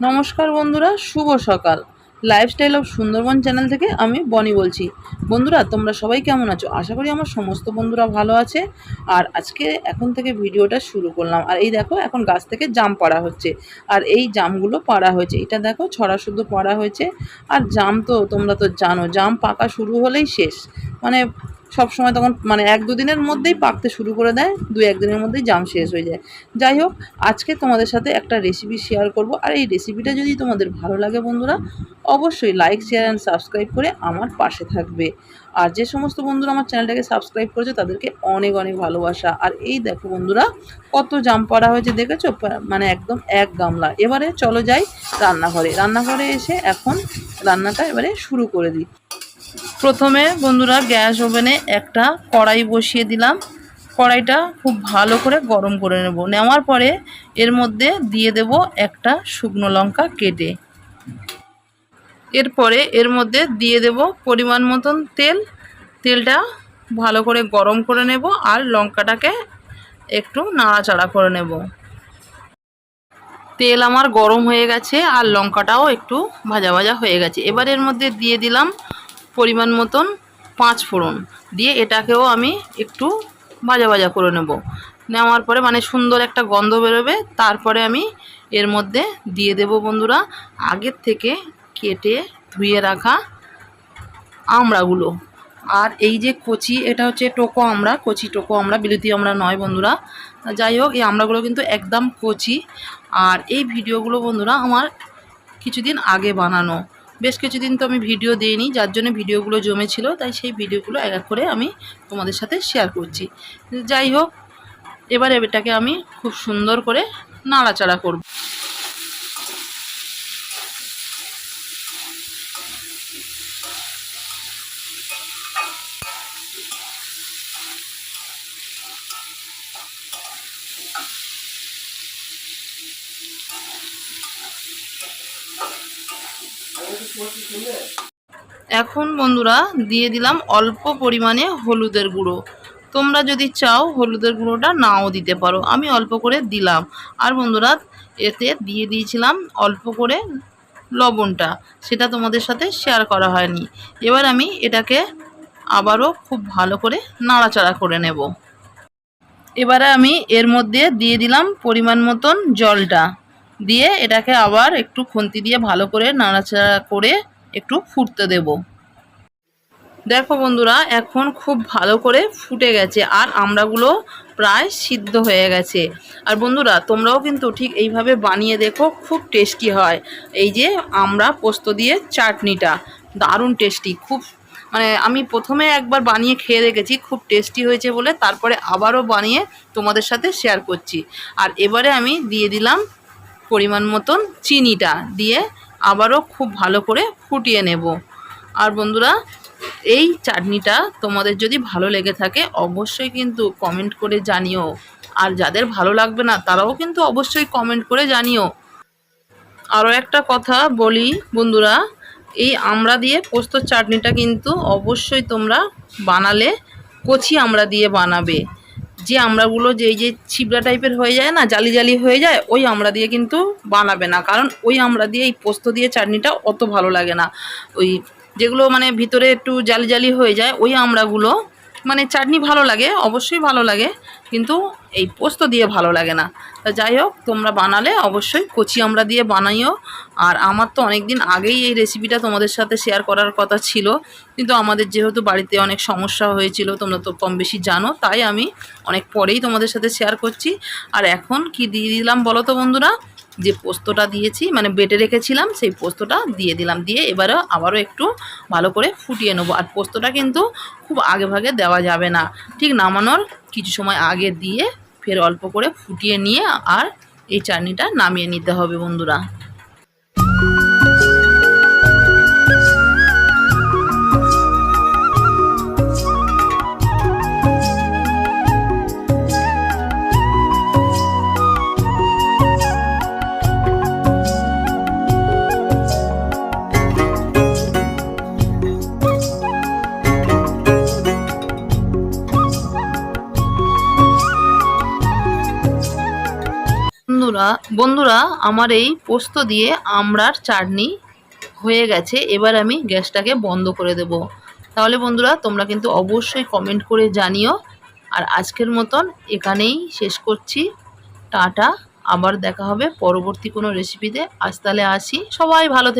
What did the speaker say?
নমস্কার বন্ধুরা, শুভ সকাল। লাইফস্টাইল অফ সুন্দরবন চ্যানেল থেকে আমি বনি বলছি। বন্ধুরা, তোমরা সবাই কেমন আছো? আশা করি আমার সমস্ত বন্ধুরা ভালো আছে। আর আজকে এখন থেকে ভিডিওটা শুরু করলাম। আর এই দেখো, এখন গাছ থেকে জাম পাড়া হচ্ছে। আর এই জামগুলো পাড়া হয়েছে। এটা দেখো, ছড়া শুদ্ধ পাড়া হয়েছে। আর জাম তো তোমরা তো জানো, জাম পাকা শুরু হলেই শেষ। মানে সব সময় তখন মানে এক দুদিনের মধ্যেই পাকতে শুরু করে দেয়, দু একদিনের মধ্যেই জাম শেষ হয়ে যায়। যাই হোক, আজকে তোমাদের সাথে একটা রেসিপি শেয়ার করব। আর এই রেসিপিটা যদি তোমাদের ভালো লাগে বন্ধুরা, অবশ্যই লাইক শেয়ার অ্যান্ড সাবস্ক্রাইব করে আমার পাশে থাকবে। আর যে সমস্ত বন্ধুরা আমার চ্যানেলটাকে সাবস্ক্রাইব করেছে, তাদেরকে অনেক অনেক ভালোবাসা। আর এই দেখো বন্ধুরা, কত জাম পড়া হয়েছে, দেখেছ? মানে একদম এক গামলা। এবারে চলো যাই রান্নাঘরে। রান্নাঘরে এসে এখন রান্নাটা এবারে শুরু করে দিই। প্রথমে বন্ধুরা গ্যাস ওভেনে একটা কড়াই বসিয়ে দিলাম। কড়াইটা খুব ভালো করে গরম করে নেব। নেওয়ার পরে এর মধ্যে দিয়ে দেব একটা শুকনো লঙ্কা কেটে। এরপরে এর মধ্যে দিয়ে দেব পরিমাণ মতন তেল। তেলটা ভালো করে গরম করে নেব আর লঙ্কাটাকে একটু নাড়াচাড়া করে নেব। তেল আমার গরম হয়ে গেছে আর লঙ্কাটাও একটু ভাজা ভাজা হয়ে গেছে। এবার এর মধ্যে দিয়ে দিলাম পরিমাণ মতন পাঁচ ফোড়ন দিয়ে এটাকেও আমি একটু ভাজা ভাজা করে নেব। নেওয়ার পরে মানে সুন্দর একটা গন্ধ বেরোবে, তারপরে আমি এর মধ্যে দিয়ে দেব বন্ধুরা আগের থেকে কেটে ধুয়ে রাখা আমড়াগুলো। আর এই যে কচি, এটা হচ্ছে টোকো আমরা কচি টোকো আমরা বিলুতি আমরা নয় বন্ধুরা। যাই হোক, এই আমড়াগুলো কিন্তু একদম কচি। আর এই ভিডিওগুলো বন্ধুরা আমার কিছুদিন আগে বানানো। বেশ কিছুদিন তো আমি ভিডিও দিইনি, যার জন্য ভিডিওগুলো জমেছিল, তাই সেই ভিডিওগুলো এক এক করে আমি তোমাদের সাথে শেয়ার করছি। যাই হোক, এবার এটাকে আমি খুব সুন্দর করে নাড়াচাড়া করব। এখন বন্ধুরা দিয়ে দিলাম অল্প পরিমাণে হলুদের গুঁড়ো। তোমরা যদি চাও হলুদের গুঁড়োটা নাও দিতে পারো। আমি অল্প করে দিলাম। আর বন্ধুরা, এতে দিয়ে দিয়েছিলাম অল্প করে লবণটা। সেটা তোমাদের সাথে শেয়ার করা হয়নি। এবার আমি এটাকে আবারও খুব ভালো করে নাড়াচাড়া করে নেব। এবারে আমি এর মধ্যে দিয়ে দিলাম পরিমাণ মতন জলটা। দিয়ে এটাকে আবার একটু খুন্তি দিয়ে ভালো করে নাড়াচাড়া করে একটু ফুটতে দেব। দেখো বন্ধুরা, এখন খুব ভালো করে ফুটে গেছে আর আমড়াগুলো প্রায় সিদ্ধ হয়ে গেছে। আর বন্ধুরা, তোমরাও কিন্তু ঠিক এইভাবে বানিয়ে দেখো, খুব টেস্টি হয়। এই যে আমরা পোস্ত দিয়ে চাটনিটা, দারুণ টেস্টি খুব মানে আমি প্রথমে একবার বানিয়ে খেয়ে দেখেছি, খুব টেস্টি হয়েছে বলে, তারপরে আবারও বানিয়ে তোমাদের সাথে শেয়ার করছি। আর এবারে আমি দিয়ে দিলাম পরিমাণ মতন চিনিটা দিয়ে আবারও খুব ভালো করে ফুটিয়ে নেব। আর বন্ধুরা, এই চাটনিটা তোমাদের যদি ভালো লেগে থাকে, অবশ্যই কিন্তু কমেন্ট করে জানিও। আর যাদের ভালো লাগবে না, তারাও কিন্তু অবশ্যই কমেন্ট করে জানিও। আরও একটা কথা বলি বন্ধুরা এই আমড়া দিয়ে পোস্তর চাটনিটা কিন্তু অবশ্যই তোমরা বানালে, কচি আমড়া দিয়ে বানাবে। যে আমড়াগুলো যে যে ছিবড়া টাইপের হয়ে যায় না, জালি জালি হয়ে যায়, ওই আমড়া দিয়ে কিন্তু বানাবে না। কারণ ওই আমড়া দিয়ে, এই পোস্ত দিয়ে চাটনিটা অত ভালো লাগে না। ওই যেগুলো মানে ভিতরে একটু জালি জালি হয়ে যায়, ওই আমড়াগুলো মানে চাটনি ভালো লাগে, অবশ্যই ভালো লাগে, কিন্তু এই পোস্ত দিয়ে ভালো লাগে না। তা যাই হোক, তোমরা বানালে অবশ্যই কচি আমরা দিয়ে বানাইও। আর আমার তো অনেক দিন আগেই এই রেসিপিটা তোমাদের সাথে শেয়ার করার কথা ছিল। কিন্তু আমাদের যেহেতু বাড়িতে অনেক সমস্যা হয়েছিল, তোমরা তো কম বেশি জানো, তাই আমি অনেক পরেই তোমাদের সাথে শেয়ার করছি। আর এখন কি দিয়ে দিলাম বলো তো বন্ধুরা? যে পোস্তটা দিয়েছি মানে বেটে রেখেছিলাম, সেই পোস্তটা দিয়ে দিলাম। দিয়ে এবারে আবারও একটু ভালো করে ফুটিয়ে নেব। আর পোস্তটা কিন্তু খুব আগে ভাগে দেওয়া যাবে না। ঠিক নামানোর কিছু সময় আগে দিয়ে ফের অল্প করে ফুটিয়ে নিয়ে আর এই চাটনিটা নামিয়ে নিতে হবে বন্ধুরা। বন্ধুরা বন্ধুরা, আমার এই পোস্ত দিয়ে আমড়ার চাটনি হয়ে গেছে। এবার আমি গ্যাসটাকে বন্ধ করে দেব। তাহলে বন্ধুরা, তোমরা কিন্তু অবশ্যই কমেন্ট করে জানিও। আর আজকের মতন এখানেই শেষ করছি। টাটা, আবার দেখা হবে পরবর্তী কোনো রেসিপিতে আজ তাহলে আসি। সবাই ভালো থেকো।